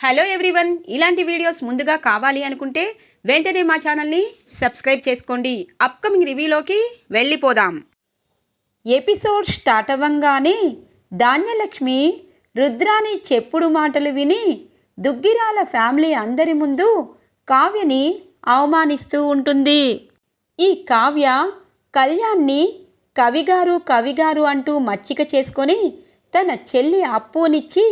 Hello everyone ఇలాంటి videos ముందుగా కావాలి అనుకుంటే వెంటనే మా ఛానల్ని సబ్స్క్రైబ్ చేసుకోండి. అప్కమింగ్ రివ్యూలోకి వెళ్ళిపోదాం. ఎపిసోడ్ స్టార్ట్ అవ్వంగానే ధాన్యలక్ష్మి రుద్రాని చెప్పుడు మాటలు విని దుగ్గిరాల ఫ్యామిలీ అందరి ముందు కావ్యని అవమానిస్తూ ఉంటుంది. ఈ కావ్య కళ్యాణ్ని కవిగారు కవిగారు అంటూ మచ్చిక చేసుకొని తన చెల్లి అప్పునిచ్చి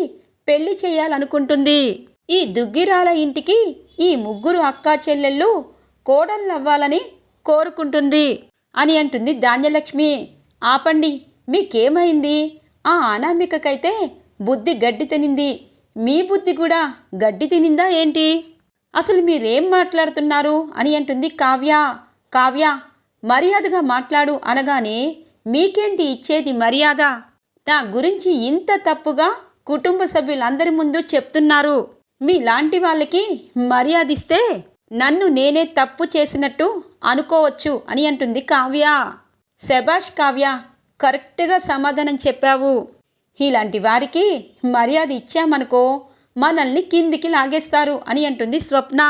పెళ్ళి చేయాలనుకుంటుంది. ఈ దుగ్గిరాల ఇంటికి ఈ ముగ్గురు అక్కా చెల్లెళ్ళు కోడళ్ళవ్వాలని కోరుకుంటుంది అని అంటుంది ధాన్యలక్ష్మి. ఆపండి మీకేమైంది? ఆ అనామికకైతే బుద్ధి గడ్డి తినింది. మీ బుద్ధి కూడా గడ్డి తినిందా ఏంటి? అసలు మీరేం మాట్లాడుతున్నారు? అని అంటుంది కావ్య. కావ్య మర్యాదగా మాట్లాడు అనగానే మీకేంటి ఇచ్చేది మర్యాద? నా గురించి ఇంత తప్పుగా కుటుంబ సభ్యులందరి ముందు చెప్తున్నారు. మీలాంటి వాళ్ళకి మర్యాదిస్తే నన్ను నేనే తప్పు చేసినట్టు అనుకోవచ్చు అని అంటుంది కావ్య. శభాష్ కావ్య కరెక్ట్గా సమాధానం చెప్పావు. ఇలాంటి వారికి మర్యాద ఇచ్చామనుకో మనల్ని కిందికి లాగేస్తారు అని అంటుంది స్వప్న.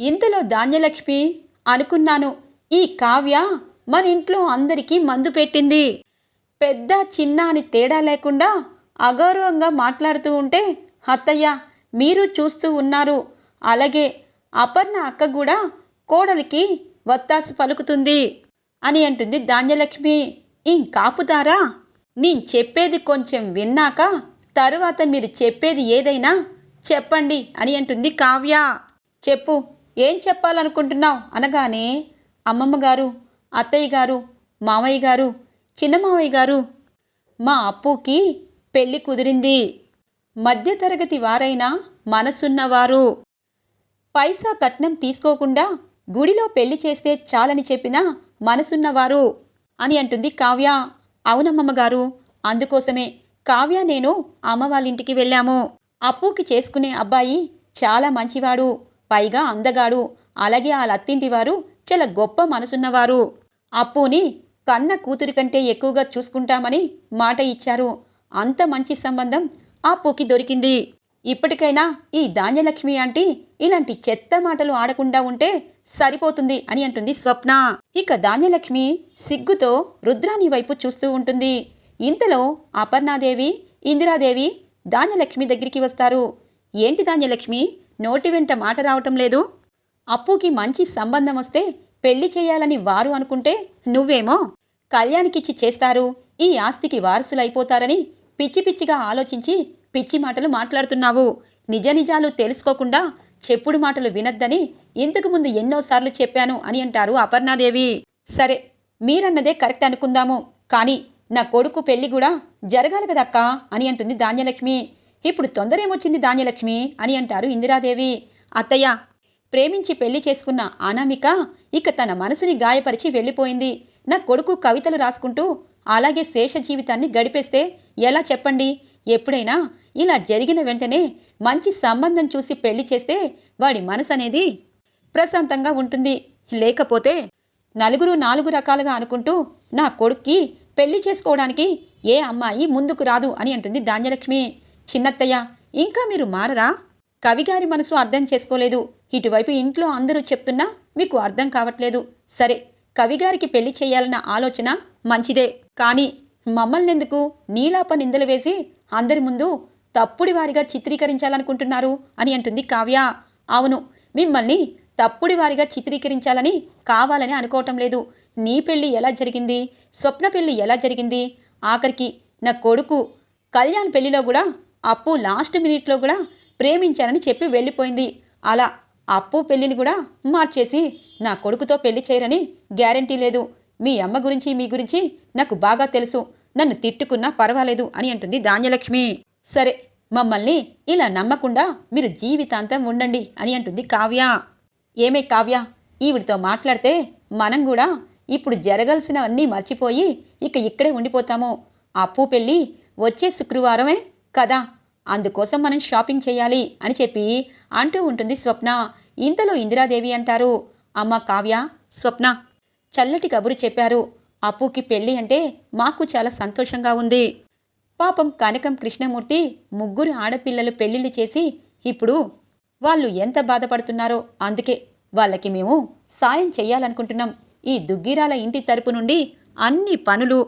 ఇంతలో ధాన్యలక్ష్మి అనుకున్నాను ఈ కావ్య మన ఇంట్లో అందరికీ మందు పెట్టింది. పెద్ద చిన్న అని తేడా లేకుండా అగౌరవంగా మాట్లాడుతూ ఉంటే అత్తయ్య మీరు చూస్తూ ఉన్నారు. అలాగే అపర్ణ అక్క కూడా కోడలికి వత్తాసు పలుకుతుంది అని అంటుంది ధాన్యలక్ష్మి. ఇంకాపుతారా నేను చెప్పేది కొంచెం విన్నాక తరువాత మీరు చెప్పేది ఏదైనా చెప్పండి అని అంటుంది కావ్య. చెప్పు ఏం చెప్పాలనుకుంటున్నావు? అనగానే అమ్మమ్మ గారు అత్తయ్య గారు మామయ్య గారు చిన్న మామయ్య గారు మా అప్పుకి పెళ్ళి కుదిరింది. మధ్యతరగతి వారైనా మనసున్నవారు. పైసా కట్నం తీసుకోకుండా గుడిలో పెళ్ళి చేస్తే చాలని చెప్పిన మనసున్నవారు అని అంటుంది కావ్య. అవునమ్మమ్మ గారు అందుకోసమే కావ్య నేను అమ్మ వాళ్ళ ఇంటికి వెళ్ళాము. అప్పుకి చేసుకునే అబ్బాయి చాలా మంచివాడు పైగా అందగాడు. అలాగే ఆ లత్తింటి వారు చాలా గొప్ప మనసున్నవారు. అప్పుని కన్న కూతురి కంటే ఎక్కువగా చూసుకుంటామని మాట ఇచ్చారు. అంత మంచి సంబంధం అప్పుకి దొరికింది. ఇప్పటికైనా ఈ ధాన్యలక్ష్మి ఆంటీ ఇలాంటి చెత్త మాటలు ఆడకుండా ఉంటే సరిపోతుంది అని అంటుంది స్వప్న. ఇక ధాన్యలక్ష్మి సిగ్గుతో రుద్రాని వైపు చూస్తూ ఉంటుంది. ఇంతలో అపర్ణాదేవి ఇందిరాదేవి ధాన్యలక్ష్మి దగ్గరికి వస్తారు. ఏంటి ధాన్యలక్ష్మి నోటి వెంట మాట రావటం లేదు? అప్పుకి మంచి సంబంధం వస్తే పెళ్ళి చేయాలని వారు అనుకుంటే నువ్వేమో కళ్యాణికిచ్చి చేస్తారు ఈ ఆస్తికి వారసులైపోతారని పిచ్చి పిచ్చిగా ఆలోచించి పిచ్చి మాటలు మాట్లాడుతున్నావు. నిజ నిజాలు తెలుసుకోకుండా చెప్పుడు మాటలు వినొద్దని ఇంతకు ముందు ఎన్నోసార్లు చెప్పాను అని అంటారు అపర్ణాదేవి. సరే మీరన్నదే కరెక్ట్ అనుకుందాము. కానీ నా కొడుకు పెళ్ళి కూడా జరగాలి కదక్కా అని అంటుంది ధాన్యలక్ష్మి. ఇప్పుడు తొందరేమొచ్చింది ధాన్యలక్ష్మి అని అంటారు ఇందిరాదేవి. అత్తయ్య ప్రేమించి పెళ్ళి చేసుకున్న అనామిక ఇక తన మనసుని గాయపరిచి వెళ్ళిపోయింది. నా కొడుకు కవితలు రాసుకుంటూ అలాగే శేష జీవితాన్ని గడిపేస్తే ఎలా చెప్పండి? ఎప్పుడైనా ఇలా జరిగిన వెంటనే మంచి సంబంధం చూసి పెళ్ళి చేస్తే వాడి మనసు అనేది ప్రశాంతంగా ఉంటుంది. లేకపోతే నలుగురు నాలుగు రకాలుగా అనుకుంటూ నా కొడుక్కి పెళ్ళి చేసుకోవడానికి ఏ అమ్మాయి ముందుకు రాదు అని అంటుంది ధాన్యలక్ష్మి. చిన్నత్తయ్య ఇంకా మీరు మారరా? కవిగారి మనసు అర్థం చేసుకోలేదు. ఇటువైపు ఇంట్లో అందరూ చెప్తున్నా మీకు అర్థం కావట్లేదు. సరే కవిగారికి పెళ్ళి చేయాలన్న ఆలోచన మంచిదే. కానీ మమ్మల్ని ఎందుకు నీలాప నిందలు వేసి అందరి ముందు తప్పుడి వారిగా చిత్రీకరించాలనుకుంటున్నారు అని అంటుంది కావ్య. అవును మిమ్మల్ని తప్పుడి వారిగా చిత్రీకరించాలని కావాలని అనుకోవటం లేదు. నీ పెళ్ళి ఎలా జరిగింది? స్వప్న పెళ్ళి ఎలా జరిగింది? ఆఖరికి నా కొడుకు కళ్యాణ్ పెళ్ళిలో కూడా అప్పు లాస్ట్ మినిట్లో కూడా ప్రేమించానని చెప్పి వెళ్ళిపోయింది. అలా అప్పు పెళ్ళిని కూడా మార్చేసి నా కొడుకుతో పెళ్ళి చేయరని గ్యారంటీ లేదు. మీ అమ్మ గురించి మీ గురించి నాకు బాగా తెలుసు. నన్ను తిట్టుకున్నా పర్వాలేదు అని అంటుంది ధాన్యలక్ష్మి. సరే మమ్మల్ని ఇలా నమ్మకుండా మీరు జీవితాంతం ఉండండి అని అంటుంది కావ్య. ఏమే కావ్య ఈవిడితో మాట్లాడితే మనం కూడా ఇప్పుడు జరగాల్సినవన్నీ మర్చిపోయి ఇక ఇక్కడే ఉండిపోతాము. అప్పు పెళ్ళి వచ్చే శుక్రవారమే కదా. అందుకోసం మనం షాపింగ్ చేయాలి అని చెప్పి అంటూ ఉంటుంది స్వప్న. ఇంతలో ఇందిరాదేవి అంటారు. అమ్మ కావ్య స్వప్న చల్లటి కబురు చెప్పారు. అప్పుకి పెళ్ళి అంటే మాకు చాలా సంతోషంగా ఉంది. పాపం కనకం కృష్ణమూర్తి ముగ్గురు ఆడపిల్లలు పెళ్ళిళ్ళు చేసి ఇప్పుడు వాళ్ళు ఎంత బాధపడుతున్నారో అందుకే వాళ్ళకి మేము సాయం చెయ్యాలనుకుంటున్నాం ఈ దుగ్గిరాల ఇంటి తరపు నుండి అన్ని పనులు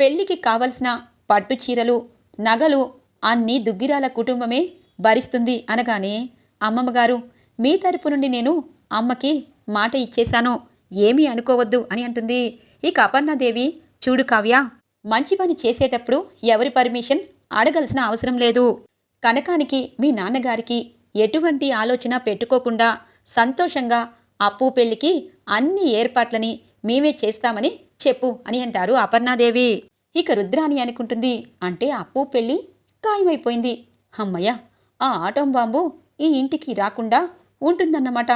పెళ్ళికి కావలసిన పట్టు చీరలు నగలు అన్నీ దుగ్గిరాల కుటుంబమే భరిస్తుంది అనగానే అమ్మమ్మగారు మీ తరపు నుండి నేను అమ్మకి మాట ఇచ్చేశాను. ఏమీ అనుకోవద్దు అని అంటుంది. ఇక అపర్ణాదేవి చూడు కావ్య మంచి పని చేసేటప్పుడు ఎవరి పర్మిషన్ అడగాల్సిన అవసరం లేదు. కనకానికి మీ నాన్నగారికి ఎటువంటి ఆలోచన పెట్టుకోకుండా సంతోషంగా అప్పు పెళ్ళికి అన్ని ఏర్పాట్లని మేమే చేస్తామని చెప్పు అని అంటారు అపర్ణాదేవి. ఇక రుద్రాని అనుకుంటుంది అంటే అప్పు పెళ్ళి ఖాయమైపోయింది. అమ్మయ్య ఆ ఆటం బాంబు ఈ ఇంటికి రాకుండా ఉంటుందన్నమాట.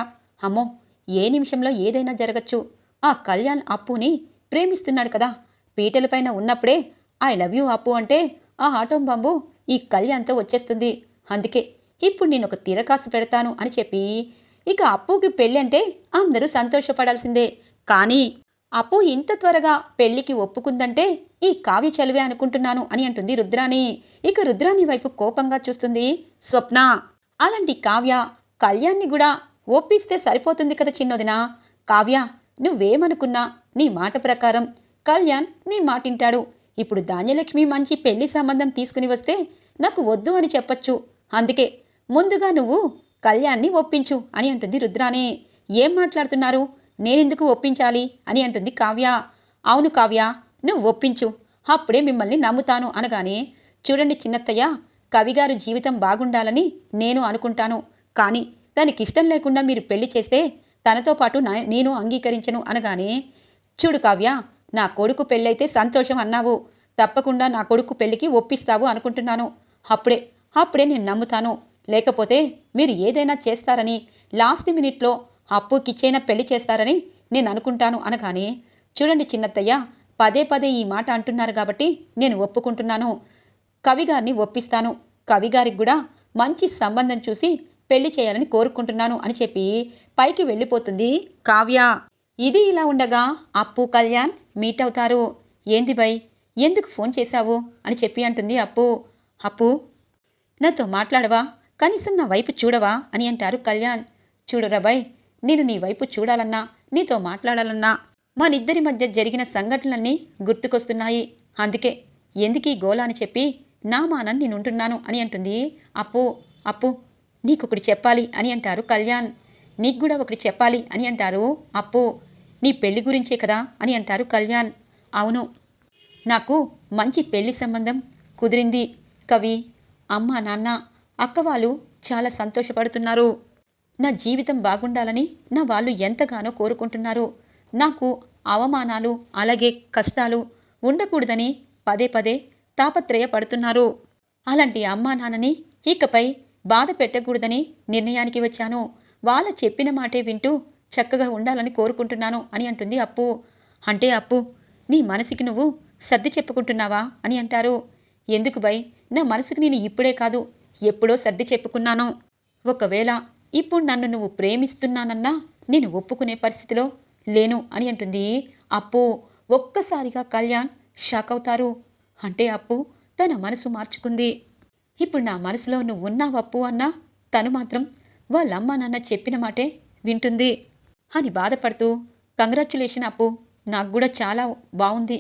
అమ్మో ఏ నిమిషంలో ఏదైనా జరగచ్చు. ఆ కళ్యాణ్ అప్పుని ప్రేమిస్తున్నాడు కదా. పీటలపైన ఉన్నప్పుడే ఐ లవ్ యూ అప్పు అంటే ఆ ఆటం బాంబు ఈ కళ్యాణ్తో వచ్చేస్తుంది. అందుకే ఇప్పుడు నేను ఒక తిరకాసు పెడతాను అని చెప్పి ఇక అప్పుకి పెళ్ళి అంటే అందరూ సంతోషపడాల్సిందే. కానీ అప్పు ఇంత త్వరగా పెళ్ళికి ఒప్పుకుందంటే ఈ కావ్య చలివే అనుకుంటున్నాను అని అంటుంది రుద్రాణి. ఇక రుద్రాణి వైపు కోపంగా చూస్తుంది స్వప్న. అలాంటి కావ్య కళ్యాణ్ని కూడా ఒప్పిస్తే సరిపోతుంది కదా చిన్నదినా? కావ్య నువ్వేమనుకున్నా? నీ మాట ప్రకారం కళ్యాణ్ నీ మాటింటాడు. ఇప్పుడు ధాన్యలక్ష్మి మంచి పెళ్ళి సంబంధం తీసుకుని వస్తే నాకు వద్దు అని చెప్పొచ్చు. అందుకే ముందుగా నువ్వు కళ్యాణ్ని ఒప్పించు అని అంటుంది రుద్రాని. ఏం మాట్లాడుతున్నారు? నేనెందుకు ఒప్పించాలి అని అంటుంది కావ్య. అవును కావ్య నువ్వు ఒప్పించు. అప్పుడే మిమ్మల్ని నమ్ముతాను అనగానే చూడండి చిన్నత్తయ్య కవిగారు జీవితం బాగుండాలని నేను అనుకుంటాను. కానీ తనకి ఇష్టం లేకుండా మీరు పెళ్ళి చేస్తే తనతో పాటు నేను అంగీకరించను అనగానే చూడు కావ్య నా కొడుకు పెళ్ళైతే సంతోషం అన్నావు. తప్పకుండా నా కొడుకు పెళ్ళికి ఒప్పిస్తావు అనుకుంటున్నాను. అప్పుడే అప్పుడే నేను నమ్ముతాను. లేకపోతే మీరు ఏదైనా చేస్తారని లాస్ట్ మినిట్లో అప్పుకిచ్చైనా పెళ్ళి చేస్తారని నేను అనుకుంటాను అనగానే చూడండి చిన్నత్తయ్య పదే పదే ఈ మాట అంటున్నారు కాబట్టి నేను ఒప్పుకుంటున్నాను. కవిగారిని ఒప్పిస్తాను. కవిగారికి కూడా మంచి సంబంధం చూసి పెళ్ళి చేయాలని కోరుకుంటున్నాను అని చెప్పి పైకి వెళ్ళిపోతుంది కావ్య. ఇది ఇలా ఉండగా అప్పు కళ్యాణ్ మీట్ అవుతారు. ఏంది బై ఎందుకు ఫోన్ చేశావు? అని చెప్పి అంటుంది అప్పు. అప్పు నాతో మాట్లాడవా? కనీసం నా వైపు చూడవా? అని అంటారు కళ్యాణ్. చూడరా బై నేను నీ వైపు చూడాలన్నా నీతో మాట్లాడాలన్నా మనిద్దరి మధ్య జరిగిన సంఘటనలన్నీ గుర్తుకొస్తున్నాయి. అందుకే ఎందుకీ గోలా అని చెప్పి నా మానని నేనుంటున్నాను అని అంటుంది అప్పు. అప్పు నీకొకటి చెప్పాలి అని అంటారు కళ్యాణ్. నీకు కూడా ఒకటి చెప్పాలి అని అంటారు అప్పు. నీ పెళ్ళి గురించే కదా అని అంటారు కళ్యాణ్. అవును. నాకు మంచి పెళ్ళి సంబంధం కుదిరింది. కవి అమ్మ నాన్న అక్క వాళ్ళు చాలా సంతోషపడుతున్నారు. నా జీవితం బాగుండాలని నా వాళ్ళు ఎంతగానో కోరుకుంటున్నారు. నాకు అవమానాలు అలాగే కష్టాలు ఉండకూడదని పదే పదే తాపత్రయపడుతున్నారు. అలాంటి అమ్మా నాన్నని ఇకపై బాధ పెట్టకూడదని నిర్ణయానికి వచ్చాను. వాళ్ళ చెప్పిన మాటే వింటూ చక్కగా ఉండాలని కోరుకుంటున్నాను అని అంటుంది అప్పు. అంటే అప్పు నీ మనసుకి నువ్వు సర్ది చెప్పుకుంటున్నావా అని అంటారు. ఎందుకు బై నా మనసుకి నేను ఇప్పుడే కాదు ఎప్పుడో సర్ది చెప్పుకున్నాను. ఒకవేళ ఇప్పుడు నన్ను నువ్వు ప్రేమిస్తున్నానన్నా నేను ఒప్పుకునే పరిస్థితిలో లేను అని అంటుంది అప్పు. ఒక్కసారిగా కళ్యాణ్ షాక్ అవుతారు. అంటే అప్పు తన మనసు మార్చుకుంది. ఇప్పుడు నా మనసులో నువ్వు ఉన్నావు అప్పు అన్నా? తను మాత్రం వాళ్ళమ్మ నాన్న చెప్పిన మాటే వింటుంది అని బాధపడుతూ కంగ్రాచులేషన్ అప్పు నాకు కూడా చాలా బాగుంది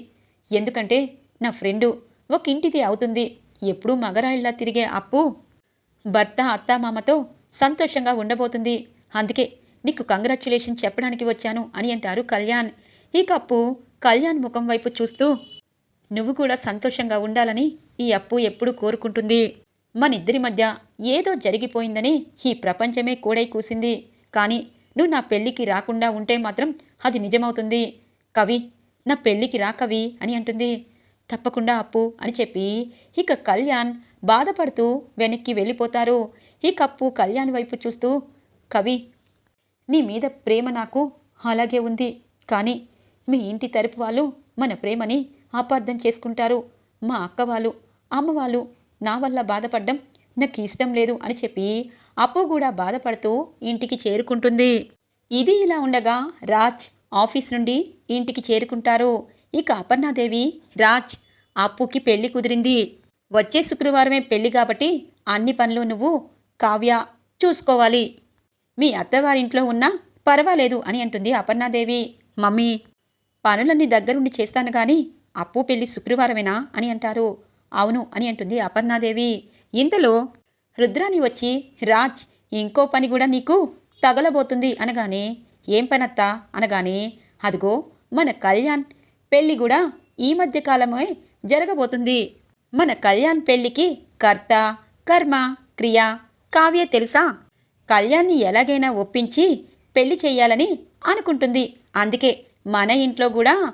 ఎందుకంటే నా ఫ్రెండు ఒక ఇంటిది అవుతుంది. ఎప్పుడూ మగరాయిల్లా తిరిగే అప్పు భర్త అత్తామామతో సంతోషంగా ఉండబోతుంది. అందుకే నీకు కంగ్రాచులేషన్ చెప్పడానికి వచ్చాను అని అంటారు కళ్యాణ్. ఈ కప్పు కళ్యాణ్ ముఖం వైపు చూస్తూ నువ్వు కూడా సంతోషంగా ఉండాలని ఈ అప్పు ఎప్పుడూ కోరుకుంటుంది. మనిద్దరి మధ్య ఏదో జరిగిపోయిందని ఈ ప్రపంచమే కూడై కూసింది. కానీ నువ్వు నా పెళ్ళికి రాకుండా ఉంటే మాత్రం అది నిజమవుతుంది. కవి నా పెళ్ళికి రా కవి అని అంటుంది. తప్పకుండా అప్పు అని చెప్పి ఇక కళ్యాణ్ బాధపడుతూ వెనక్కి వెళ్ళిపోతారు. ఈ కప్పు కళ్యాణ్ వైపు చూస్తూ కవి నీ మీద ప్రేమ నాకు అలాగే ఉంది. కానీ మీ ఇంటి తరపు వాళ్ళు మన ప్రేమని అపార్థం చేసుకుంటారు. మా అక్క వాళ్ళు అమ్మ వాళ్ళు నా వల్ల బాధపడ్డం నాకు ఇష్టం లేదు అని చెప్పి అప్పు కూడా బాధపడుతూ ఇంటికి చేరుకుంటుంది. ఇది ఇలా ఉండగా రాజ్ ఆఫీస్ నుండి ఇంటికి చేరుకుంటారు. ఇక అపర్ణాదేవి రాజ్ అప్పుకి పెళ్ళి కుదిరింది. వచ్చే శుక్రవారమే పెళ్ళి కాబట్టి అన్ని పనులు నువ్వు కావ్య చూసుకోవాలి. మీ అత్తవారింట్లో ఉన్నా పర్వాలేదు అని అంటుంది అపర్ణాదేవి. మమ్మీ పనులన్నీ దగ్గరుండి చేస్తాను కానీ అప్పు పెళ్ళి శుక్రవారమేనా అని అంటారు. అవును అని అంటుంది అపర్ణాదేవి. ఇంతలో రుద్రాని వచ్చి రాజ్ ఇంకో పని కూడా నీకు తగలబోతుంది అనగానే ఏం పనత్తా? అనగానే అదిగో మన కళ్యాణ్ పెళ్ళి కూడా ఈ మధ్య కాలమే జరగబోతుంది. మన కళ్యాణ్ పెళ్ళికి కర్త కర్మ క్రియ కావ్య తెలుసా? కళ్యాణ్ని ఎలాగైనా ఒప్పించి పెళ్ళి చేయాలని అనుకుంటుంది. అందుకే మన ఇంట్లో కూడా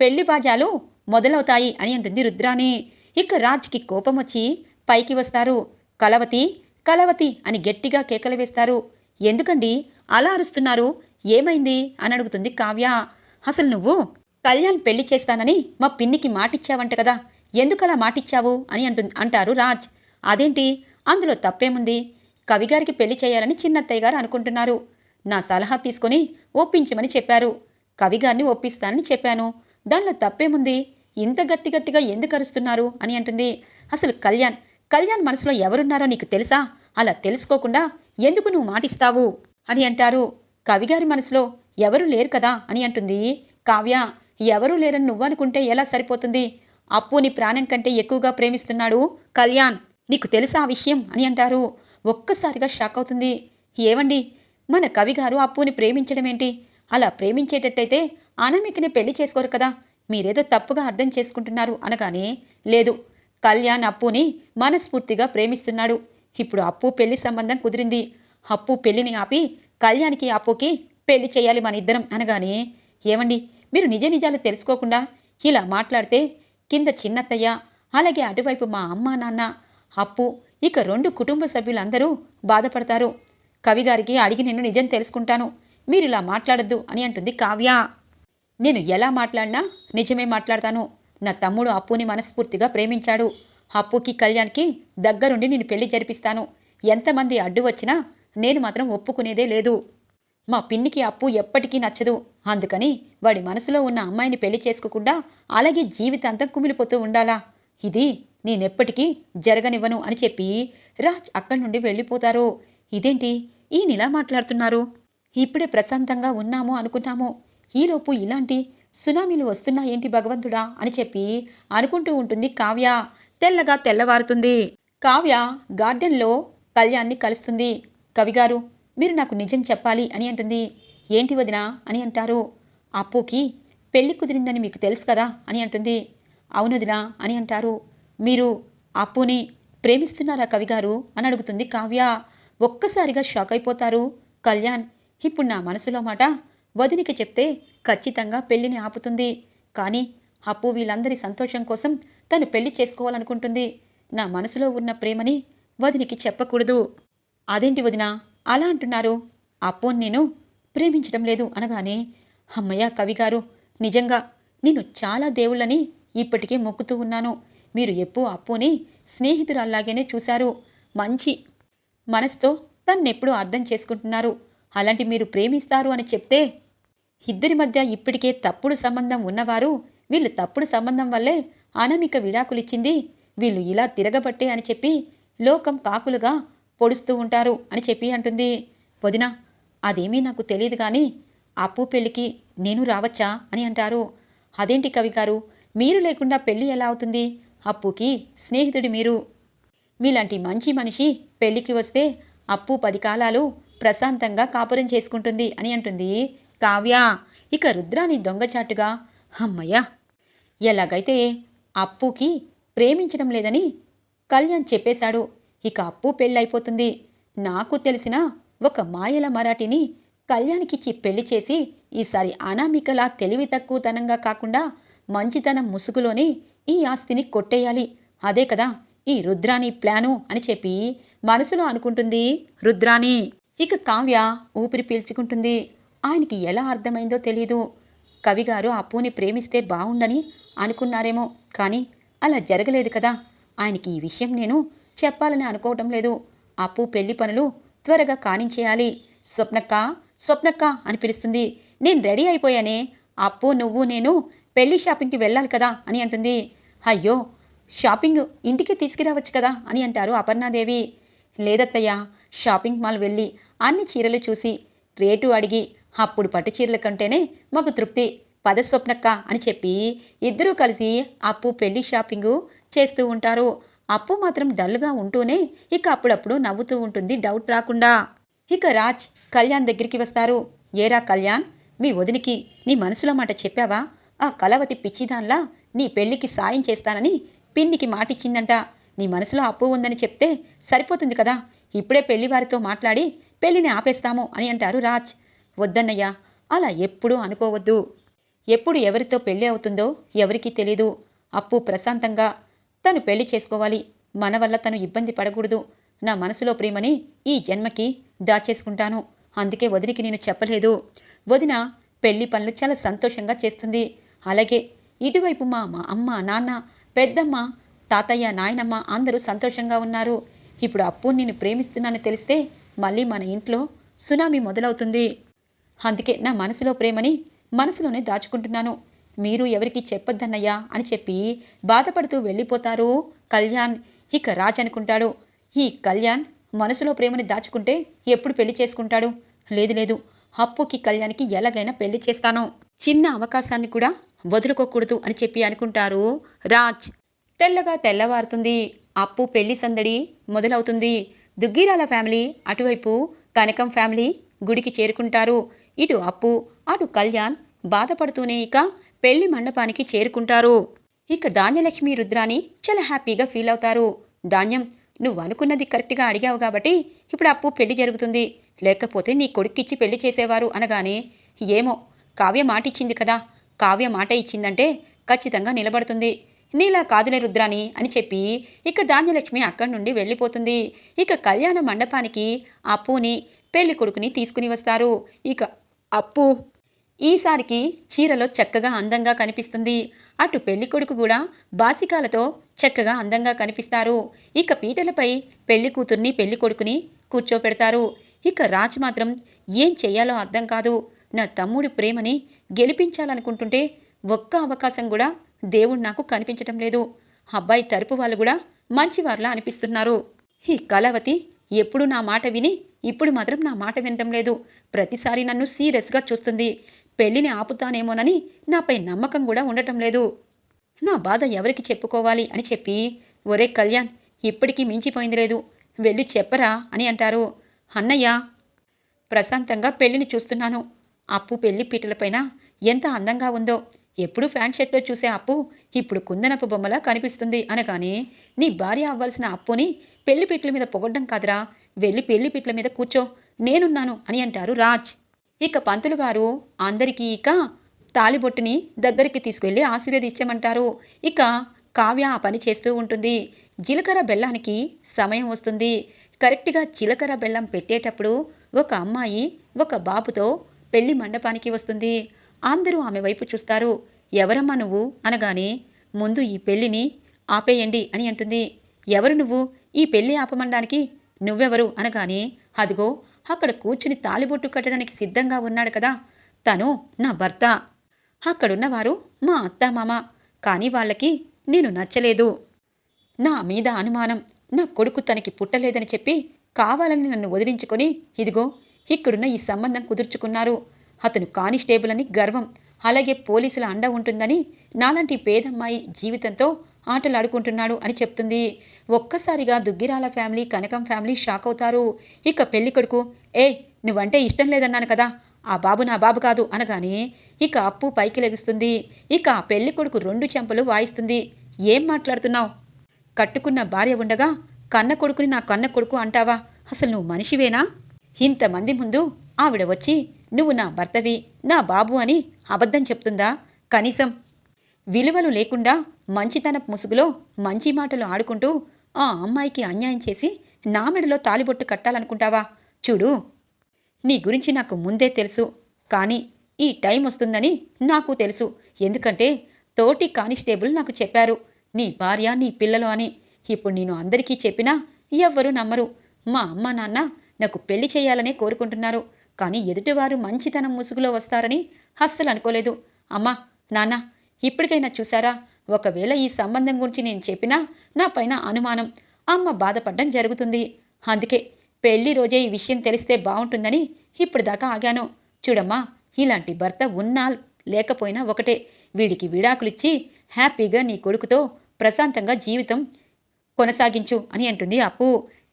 పెళ్ళి బాజాలు మొదలవుతాయి అని అంటుంది రుద్రాని. ఇక రాజ్కి కోపం వచ్చి పైకి వస్తారు. కలవతి కలవతి అని గట్టిగా కేకలు వేస్తారు. ఎందుకండి అలా అరుస్తున్నారు? ఏమైంది? అని అడుగుతుంది కావ్య. అసలు నువ్వు కళ్యాణ్ పెళ్ళి చేస్తానని మా పిన్నికి మాటిచ్చావంట కదా. ఎందుకలా మాటిచ్చావు? అని అంటు అంటారు రాజ్. అదేంటి? అందులో తప్పేముంది? కవిగారికి పెళ్ళి చేయాలని చిన్నత్తయ్య గారు అనుకుంటున్నారు. నా సలహా తీసుకొని ఒప్పించమని చెప్పారు. కవిగారిని ఒప్పిస్తానని చెప్పాను. దానిలో తప్పేముంది? ఇంత గట్టి గట్టిగా ఎందుకు అరుస్తున్నారు అని అంటుంది. అసలు కళ్యాణ్ కళ్యాణ్ మనసులో ఎవరున్నారో నీకు తెలుసా? అలా తెలుసుకోకుండా ఎందుకు నువ్వు మాటిస్తావు? అని అంటారు. కవిగారి మనసులో ఎవరు లేరు కదా అని అంటుంది. కావ్య ఎవరూ లేరని నువ్వు అనుకుంటే ఎలా సరిపోతుంది? అప్పుని ప్రాణం కంటే ఎక్కువగా ప్రేమిస్తున్నాడు కళ్యాణ్. నీకు తెలుసా ఆ విషయం? అని అంటారు. ఒక్కసారిగా షాక్ అవుతుంది. ఏవండి? మన కవిగారు అప్పుని ప్రేమించడమేంటి? అలా ప్రేమించేటట్టయితే అనామికని పెళ్ళి చేసుకోరు కదా. మీరేదో తప్పుగా అర్థం చేసుకుంటున్నారు అనగానే లేదు కళ్యాణ్ అప్పుని మనస్ఫూర్తిగా ప్రేమిస్తున్నాడు. ఇప్పుడు అప్పు పెళ్ళి సంబంధం కుదిరింది. అప్పు పెళ్ళిని ఆపి కళ్యాణ్కి అప్పుకి పెళ్ళి చేయాలి మన ఇద్దరం అనగానే ఏమండి మీరు నిజ నిజాలు తెలుసుకోకుండా ఇలా మాట్లాడితే కింద చిన్నత్తయ్య అలాగే అటువైపు మా అమ్మ నాన్న అప్పు ఇక రెండు కుటుంబ సభ్యులందరూ బాధపడతారు. కవిగారికి అడిగి నేను నిజం తెలుసుకుంటాను. మీరు ఇలా మాట్లాడద్దు అని అంటుంది కావ్య. నేను ఎలా మాట్లాడినా నిజమే మాట్లాడతాను. నా తమ్ముడు అప్పుని మనస్ఫూర్తిగా ప్రేమించాడు. అప్పుకి కళ్యాణ్కి దగ్గరుండి నేను పెళ్ళి జరిపిస్తాను. ఎంతమంది అడ్డు వచ్చినా నేను మాత్రం ఒప్పుకునేదే లేదు. మా పిన్నికి అప్పు ఎప్పటికీ నచ్చదు. అందుకని వాడి మనసులో ఉన్న అమ్మాయిని పెళ్ళి చేసుకోకుండా అలాగే జీవితాంతం కుమిలిపోతూ ఉండాలా? ఇది నేనెప్పటికీ జరగనివ్వను అని చెప్పి రాజ్ అక్కడి నుండి వెళ్ళిపోతారు. ఇదేంటి? ఈయన ఇలా మాట్లాడుతున్నారు. ఇప్పుడే ప్రశాంతంగా ఉన్నాము అనుకున్నాము. ఈలోపు ఇలాంటి సునామీలు వస్తున్నాయేంటి భగవంతుడా అని చెప్పి అనుకుంటూ ఉంటుంది కావ్య. తెల్లగా తెల్లవారుతుంది. కావ్య గార్డెన్లో కళ్యాణ్ని కలుస్తుంది. కవిగారు మీరు నాకు నిజం చెప్పాలి అని అంటుంది. ఏంటి వదినా అని అంటారు. అప్పుకి పెళ్ళి కుదిరిందని మీకు తెలుసు కదా అని అంటుంది. అవునదినా అని అంటారు. మీరు అప్పుని ప్రేమిస్తున్నారా కవిగారు అని అడుగుతుంది కావ్య. ఒక్కసారిగా షాక్ అయిపోతారు. కళ్యాణ్ ఇప్పుడు నా మనసులో మాట వదినికి చెప్తే ఖచ్చితంగా పెళ్ళిని ఆపుతుంది. కానీ అప్పు వీళ్ళందరి సంతోషం కోసం తను పెళ్ళి చేసుకోవాలనుకుంటుంది. నా మనసులో ఉన్న ప్రేమని వదినికి చెప్పకూడదు. అదేంటి వదినా? అలా అంటున్నారు. అప్పు నేను ప్రేమించడం లేదు అనగానే అమ్మయ్య కవిగారు నిజంగా నేను చాలా దేవుళ్ళని ఇప్పటికే మొక్కుతూ ఉన్నాను. మీరు ఎప్పుడూ అప్పుని స్నేహితురాల్లాగానే చూశారు. మంచి మనసుతో తన్నెప్పుడూ అర్థం చేసుకుంటున్నారు. అలాంటి మీరు ప్రేమిస్తారు అని చెప్తే ఇద్దరి మధ్య ఇప్పటికే తప్పుడు సంబంధం ఉన్నవారు వీళ్ళు తప్పుడు సంబంధం వల్లే అనామిక విడాకులిచ్చింది. వీళ్ళు ఇలా తిరగబట్టే అని చెప్పి లోకం కాకులుగా పొడుస్తూ ఉంటారు అని చెప్పి అంటుంది. వదిన అదేమీ నాకు తెలియదు కానీ అప్పు పెళ్ళికి నేను రావచ్చా అని అంటారు. అదేంటి కవి గారు? మీరు లేకుండా పెళ్ళి ఎలా అవుతుంది? అప్పుకి స్నేహితుడి మీరు. మీలాంటి మంచి మనిషి పెళ్ళికి వస్తే అప్పు పది కాలాలు ప్రశాంతంగా కాపురం చేసుకుంటుంది అని అంటుంది కావ్య. ఇక రుద్రాని దొంగచాటుగా అమ్మయ్య ఎలాగైతే అప్పుకి ప్రేమించడం లేదని కళ్యాణ్ చెప్పేశాడు. ఇక అప్పు పెళ్ళైపోతుంది. నాకు తెలిసిన ఒక మాయల మరాఠీని కళ్యాణ్కిచ్చి పెళ్ళి చేసి ఈసారి అనామికలా తెలివి తక్కువతనంగా కాకుండా మంచితనం ముసుగులోనే ఈ ఆస్తిని కొట్టేయాలి. అదే కదా ఈ రుద్రాని ప్లాను అని చెప్పి మనసులో అనుకుంటుంది రుద్రాని. ఇక కావ్య ఊపిరి పీల్చుకుంటుంది. ఆయనకి ఎలా అర్థమైందో తెలీదు. కవిగారు అప్పుని ప్రేమిస్తే బాగుండని అనుకున్నారేమో కానీ అలా జరగలేదు కదా. ఆయనకి ఈ విషయం నేను చెప్పాలని అనుకోవటం లేదు. అప్పు పెళ్ళి పనులు త్వరగా కానించేయాలి. స్వప్నక్క స్వప్నక్క అని పిలుస్తుంది. నేను రెడీ అయిపోయానే. అప్పు నువ్వు నేను పెళ్ళి షాపింగ్కి వెళ్ళాలి కదా అని అంటుంది. అయ్యో షాపింగ్ ఇంటికి తీసుకురావచ్చు కదా అని అంటారు అపర్ణాదేవి. లేదత్తయ్యా షాపింగ్ మాల్ వెళ్ళి అన్ని చీరలు చూసి రేటు అడిగి అప్పుడు పట్టు చీరల కంటేనే మాకు తృప్తి పద స్వప్నక్క అని చెప్పి ఇద్దరూ కలిసి అప్పు పెళ్ళి షాపింగు చేస్తూ ఉంటారు. అప్పు మాత్రం డల్గా ఉంటూనే ఇక అప్పుడప్పుడు నవ్వుతూ ఉంటుంది డౌట్ రాకుండా. ఇక రాజ్ కళ్యాణ్ దగ్గరికి వస్తారు. ఏరా కళ్యాణ్ మీ వదినికి నీ మనసులో మాట చెప్పావా? ఆ కలవతి పిచ్చిదాన్లా నీ పెళ్ళికి సాయం చేస్తానని పిన్నికి మాటిచ్చిందంట. నీ మనసులో అప్పు ఉందని చెప్తే సరిపోతుంది కదా? ఇప్పుడే పెళ్ళివారితో మాట్లాడి పెళ్ళిని ఆపేస్తాము అని అంటారు రాజ్. వద్దన్నయ్యా అలా ఎప్పుడూ అనుకోవద్దు. ఎప్పుడు ఎవరితో పెళ్ళి అవుతుందో ఎవరికీ తెలీదు. అప్పు ప్రశాంతంగా తను పెళ్ళి చేసుకోవాలి. మన వల్ల తను ఇబ్బంది పడకూడదు. నా మనసులో ప్రేమని ఈ జన్మకి దాచేసుకుంటాను. అందుకే వదినికి నేను చెప్పలేదు. వదిన పెళ్ళి పనులు చాలా సంతోషంగా చేస్తుంది. అలాగే ఇటువైపు మా మా అమ్మ నాన్న పెద్దమ్మ తాతయ్య నాయనమ్మ అందరూ సంతోషంగా ఉన్నారు. ఇప్పుడు అప్పు నేను ప్రేమిస్తున్నానని తెలిస్తే మళ్ళీ మన ఇంట్లో సునామీ మొదలవుతుంది. అందుకే నా మనసులో ప్రేమని మనసులోనే దాచుకుంటున్నాను. మీరు ఎవరికి చెప్పొద్దన్నయ్యా అని చెప్పి బాధపడుతూ వెళ్ళిపోతారు కళ్యాణ్. ఇక రాజ్ అనుకుంటాడు. ఈ కళ్యాణ్ మనసులో ప్రేమని దాచుకుంటే ఎప్పుడు పెళ్ళి చేసుకుంటాడు? లేదు లేదు. అప్పుకి కళ్యాణ్కి ఎలాగైనా పెళ్ళి చేస్తాను. చిన్న అవకాశాన్ని కూడా వదులుకోకూడదు అని చెప్పి అనుకుంటారు రాజ్. తెల్లగా తెల్లవారుతుంది. అప్పు పెళ్ళి సందడి మొదలవుతుంది. దుగ్గీరాల ఫ్యామిలీ అటువైపు కనకం ఫ్యామిలీ గుడికి చేరుకుంటారు. ఇటు అప్పు అటు కళ్యాణ్ బాధపడుతూనే ఇక పెళ్ళి మండపానికి చేరుకుంటారు. ఇక ధాన్యలక్ష్మి రుద్రాని చాలా హ్యాపీగా ఫీల్ అవుతారు. ధాన్యం నువ్వు అనుకున్నది కరెక్ట్గా అడిగావు కాబట్టి ఇప్పుడు అప్పు పెళ్ళి జరుగుతుంది. లేకపోతే నీ కొడుక్కిచ్చి పెళ్ళి చేసేవారు అనగానే ఏమో కావ్య మాట ఇచ్చింది కదా. కావ్య మాట ఇచ్చిందంటే ఖచ్చితంగా నిలబడుతుంది. నీలా కాదులే రుద్రాని అని చెప్పి ఇక ధాన్యలక్ష్మి అక్కడి నుండి వెళ్ళిపోతుంది. ఇక కళ్యాణ మండపానికి అప్పుని పెళ్ళి కొడుకుని తీసుకుని వస్తారు. ఇక అప్పు ఈసారికి చీరలో చక్కగా అందంగా కనిపిస్తుంది. అటు పెళ్ళి కొడుకు కూడా బాసికాలతో చక్కగా అందంగా కనిపిస్తారు. ఇక పీటలపై పెళ్ళి కూతుర్ని పెళ్ళి కొడుకుని కూర్చోపెడతారు. ఇక రాజ్ మాత్రం ఏం చెయ్యాలో అర్థం కాదు. నా తమ్ముడి ప్రేమని గెలిపించాలనుకుంటుంటే ఒక్క అవకాశం కూడా దేవుడు నాకు కనిపించటం లేదు. అబ్బాయి తరపు వాళ్ళు కూడా మంచివార్లా అనిపిస్తున్నారు. ఈ కళావతి ఎప్పుడు నా మాట విని ఇప్పుడు మాత్రం నా మాట వినటం లేదు. ప్రతిసారి నన్ను సీరియస్గా చూస్తుంది. పెళ్ళిని ఆపుతానేమోనని నాపై నమ్మకం కూడా ఉండటం లేదు. నా బాధ ఎవరికి చెప్పుకోవాలి అని చెప్పి ఒరే కళ్యాణ్ ఇప్పటికీ మించిపోయింది లేదు. వెళ్ళి చెప్పరా అని అంటారు. అన్నయ్య ప్రశాంతంగా పెళ్ళిని చూస్తున్నాను. అప్పు పెళ్ళి పీటలపైన ఎంత అందంగా ఉందో ఎప్పుడు ఫ్యాన్ షర్ట్లో చూసే అప్పు ఇప్పుడు కుందనపు బొమ్మలా కనిపిస్తుంది అనగానే నీ భార్య అవ్వాల్సిన అప్పుని పెళ్ళి పిట్ల మీద పొగడ్డం కాదురా. వెళ్ళి పెళ్ళి పిట్ల మీద కూర్చో. నేనున్నాను అని అంటారు రాజ్. ఇక పంతులు గారు అందరికీ ఇక తాలిబొట్టుని దగ్గరికి తీసుకువెళ్ళి ఆశీర్వదించమంటారు. ఇక కావ్య ఆ పని చేస్తూ ఉంటుంది. జీలకర్ర బెల్లానికి సమయం వస్తుంది. కరెక్ట్గా జీలకర్ర బెల్లం పెట్టేటప్పుడు ఒక అమ్మాయి ఒక బాబుతో పెళ్ళి మండపానికి వస్తుంది. అందరూ ఆమె వైపు చూస్తారు. ఎవరమ్మా నువ్వు? అనగానే ముందు ఈ పెళ్ళిని ఆపేయండి అని అంటుంది. ఎవరు నువ్వు? ఈ పెళ్ళి ఆపమండానికి నువ్వెవరు? అనగానే అదిగో అక్కడ కూర్చుని తాలిబొట్టు కట్టడానికి సిద్ధంగా ఉన్నాడు కదా. తను నా భర్త. అక్కడున్నవారు మా అత్త మామ. కానీ వాళ్ళకి నేను నచ్చలేదు. నా మీద అనుమానం. నా కొడుకు తనకి పుట్టలేదని చెప్పి కావాలని నన్ను వదిలించుకొని ఇదిగో ఇక్కడున్న ఈ సంబంధం కుదుర్చుకున్నారు. అతను కానిస్టేబుల్ అని గర్వం అలాగే పోలీసుల అండ ఉంటుందని నాలాంటి పేదమ్మాయి జీవితంతో ఆటలాడుకుంటున్నాడు అని చెప్తుంది. ఒక్కసారిగా Duggirala family Kanakam family shock అవుతారు. ఇక పెళ్ళి కొడుకు ఏ నువ్వంటే ఇష్టం లేదన్నాను కదా ఆ బాబు నా బాబు కాదు అనగానే ఇక అప్పు పైకి లెగుస్తుంది. ఇక ఆ పెళ్ళి కొడుకు రెండు చెంపలు వాయిస్తుంది. ఏం మాట్లాడుతున్నావు? కట్టుకున్న భార్య ఉండగా కన్న కొడుకుని నా కన్న కొడుకు అంటావా? అసలు నువ్వు మనిషివేనా? ఇంతమంది ముందు ఆవిడ వచ్చి నువ్వు నా భర్తవి నా బాబు అని అబద్ధం చెప్తుందా? కనీసం విలువలు లేకుండా మంచితన ముసుగులో మంచి మాటలు ఆడుకుంటూ ఆ అమ్మాయికి అన్యాయం చేసి నా మెడలో తాలిబొట్టు కట్టాలనుకుంటావా? చూడు నీ గురించి నాకు ముందే తెలుసు. కానీ ఈ టైం వస్తుందని నాకు తెలుసు. ఎందుకంటే తోటి కానిస్టేబుల్ నాకు చెప్పారు. నీ భార్య నీ పిల్లలు అని. ఇప్పుడు నేను అందరికీ చెప్పినా ఎవ్వరూ నమ్మరు. మా అమ్మ నాన్న నాకు పెళ్ళి చేయాలనే కోరుకుంటున్నారు. కానీ ఎదుటివారు మంచితనం ముసుగులో వస్తారని అస్సలు అనుకోలేదు. అమ్మా నాన్న ఇప్పటికైనా చూసారా ఒకవేళ ఈ సంబంధం గురించి నేను చెప్పినా నా పైన అనుమానం. అమ్మ బాధపడడం జరుగుతుంది. అందుకే పెళ్ళి రోజే ఈ విషయం తెలిస్తే బాగుంటుందని ఇప్పుడు దాకా ఆగాను. చూడమ్మా ఇలాంటి భర్త ఉన్నా లేకపోయినా ఒకటే. వీడికి విడాకులిచ్చి హ్యాపీగా నీ కొడుకుతో ప్రశాంతంగా జీవితం కొనసాగించు అని అంటుంది అప్పు.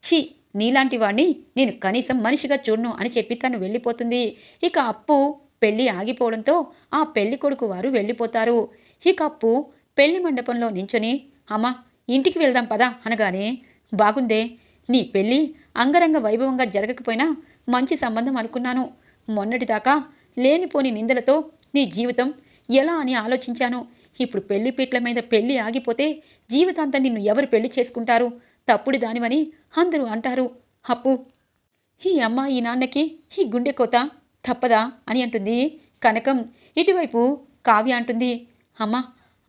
ఛీ నీలాంటి వాణ్ణి నేను కనీసం మనిషిగా చూడను అని చెప్పి తను వెళ్ళిపోతుంది. ఇక అప్పు పెళ్ళి ఆగిపోవడంతో ఆ పెళ్ళి కొడుకు వారు వెళ్ళిపోతారు. ఇక అప్పు పెళ్ళి మండపంలో నించొని అమ్మా ఇంటికి వెళ్దాం పదా అనగానే బాగుందే నీ పెళ్ళి అంగరంగ వైభవంగా జరగకపోయినా మంచి సంబంధం అనుకున్నాను. మొన్నటిదాకా లేనిపోని నిందలతో నీ జీవితం ఎలా అని ఆలోచించాను. ఇప్పుడు పెళ్ళి పీట్ల మీద పెళ్ళి ఆగిపోతే జీవితాంతం నిన్ను ఎవరు పెళ్ళి చేసుకుంటారు? తప్పుడు దానివని అందరూ అంటారు. అప్పు. ఈ అమ్మ ఈ నాన్నకి ఈ గుండె కోత తప్పదా అని అంటుంది. కనకం ఇటువైపు కావ్య అంటుంది. అమ్మ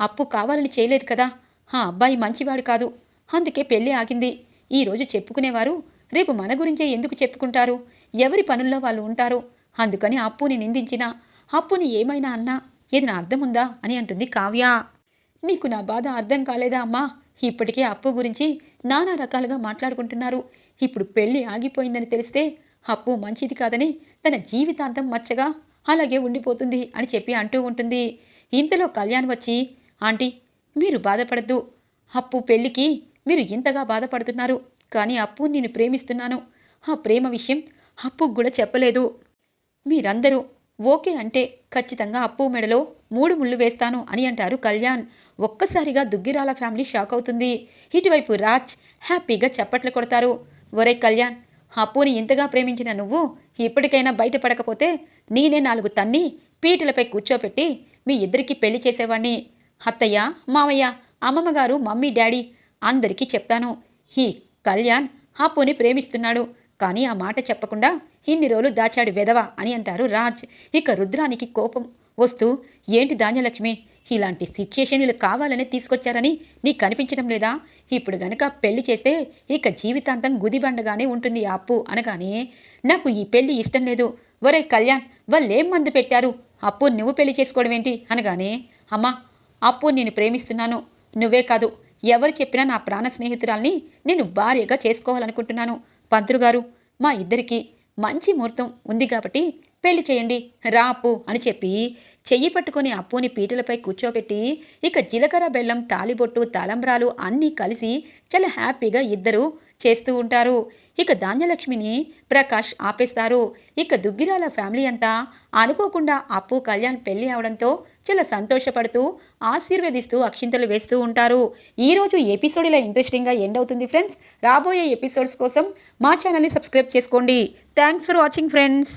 అప్పు కావాలని చేయలేదు కదా. ఆ అబ్బాయి మంచివాడు కాదు. అందుకే పెళ్ళి ఆగింది. ఈరోజు చెప్పుకునేవారు రేపు మన గురించే ఎందుకు చెప్పుకుంటారు? ఎవరి పనుల్లో వాళ్ళు ఉంటారు? అందుకని అప్పుని నిందించినా అప్పుని ఏమైనా అన్నా ఏదైనా నా అర్థం ఉందా అని అంటుంది కావ్య. నీకు నా బాధ అర్థం కాలేదా అమ్మా? ఇప్పటికే అప్పు గురించి నానా రకాలుగా మాట్లాడుకుంటున్నారు. ఇప్పుడు పెళ్ళి ఆగిపోయిందని తెలిస్తే అప్పు మంచిది కాదని తన జీవితాంతం మచ్చగా అలాగే ఉండిపోతుంది అని చెప్పి అంటూ ఉంటుంది. ఇంతలో కళ్యాణ్ వచ్చి ఆంటీ మీరు బాధపడద్దు. అప్పు పెళ్ళికి మీరు ఇంతగా బాధపడుతున్నారు. కానీ అప్పు నేను ప్రేమిస్తున్నాను. ఆ ప్రేమ విషయం అప్పుకు కూడా చెప్పలేదు. మీరందరూ ఓకే అంటే ఖచ్చితంగా అప్పు మెడలో మూడు ముళ్ళు వేస్తాను అని అంటారు కళ్యాణ్. ఒక్కసారిగా దుగ్గిరాల ఫ్యామిలీ షాక్ అవుతుంది. ఇటువైపు రాజ్ హ్యాపీగా చప్పట్లు కొడతారు. ఒరే కళ్యాణ్ అప్పుని ఇంతగా ప్రేమించిన నువ్వు ఇప్పటికైనా బయటపడకపోతే నేనే నాలుగు తన్ని పీటలపై కూర్చోపెట్టి మీ ఇద్దరికి పెళ్ళి చేసేవాణ్ణి. అత్తయ్య మావయ్య అమ్మమ్మగారు మమ్మీ డాడీ అందరికీ చెప్తాను. ఈ కళ్యాణ్ అప్పుని ప్రేమిస్తున్నాడు. కానీ ఆ మాట చెప్పకుండా ఇన్ని రోజులు దాచాడు వెదవ అని అంటారు రాజ్. ఇక రుద్రానికి కోపం వస్తూ ఏంటి ధాన్యలక్ష్మి ఇలాంటి సిచ్యుయేషన్లు కావాలనే తీసుకొచ్చారని నీకు కనిపించడం లేదా? ఇప్పుడు గనక పెళ్ళి చేస్తే ఇక జీవితాంతం గుదిబండగానే ఉంటుంది ఆ అప్పు అనగానే నాకు ఈ పెళ్ళి ఇష్టం లేదు. ఒరే కళ్యాణ్ వాళ్ళేం మందు పెట్టారు? అప్పు నువ్వు పెళ్ళి చేసుకోవడం ఏంటి? అనగానే అమ్మా అప్పు నేను ప్రేమిస్తున్నాను. నువ్వే కాదు ఎవరు చెప్పినా నా ప్రాణ స్నేహితురాల్ని నేను భార్యగా చేసుకోవాలనుకుంటున్నాను. పంతులు గారు మా ఇద్దరికి మంచి ముహూర్తం ఉంది కాబట్టి పెళ్ళి చేయండి రా అప్పు అని చెప్పి చెయ్యి పట్టుకుని అప్పుని పీటలపై కూర్చోబెట్టి ఇక జీలకర్ర బెల్లం తాలిబొట్టు తలంబ్రాలు అన్నీ కలిసి చాలా హ్యాపీగా ఇద్దరు చేస్తూ ఉంటారు. ఇక ధాన్యలక్ష్మిని ప్రకాష్ ఆపేస్తారు. ఇక దుగ్గిరాల ఫ్యామిలీ అంతా అనుకోకుండా అప్పు కళ్యాణ్ పెళ్ళి అవడంతో చాలా సంతోషపడుతూ ఆశీర్వదిస్తూ అక్షింతలు వేస్తూ ఉంటారు. ఈరోజు ఎపిసోడ్ ఇలా ఇంట్రెస్టింగ్గా ఎండ్ అవుతుంది ఫ్రెండ్స్ రాబోయే ఎపిసోడ్స్ కోసం మా ఛానల్ని సబ్స్క్రైబ్ చేసుకోండి. Thanks for watching friends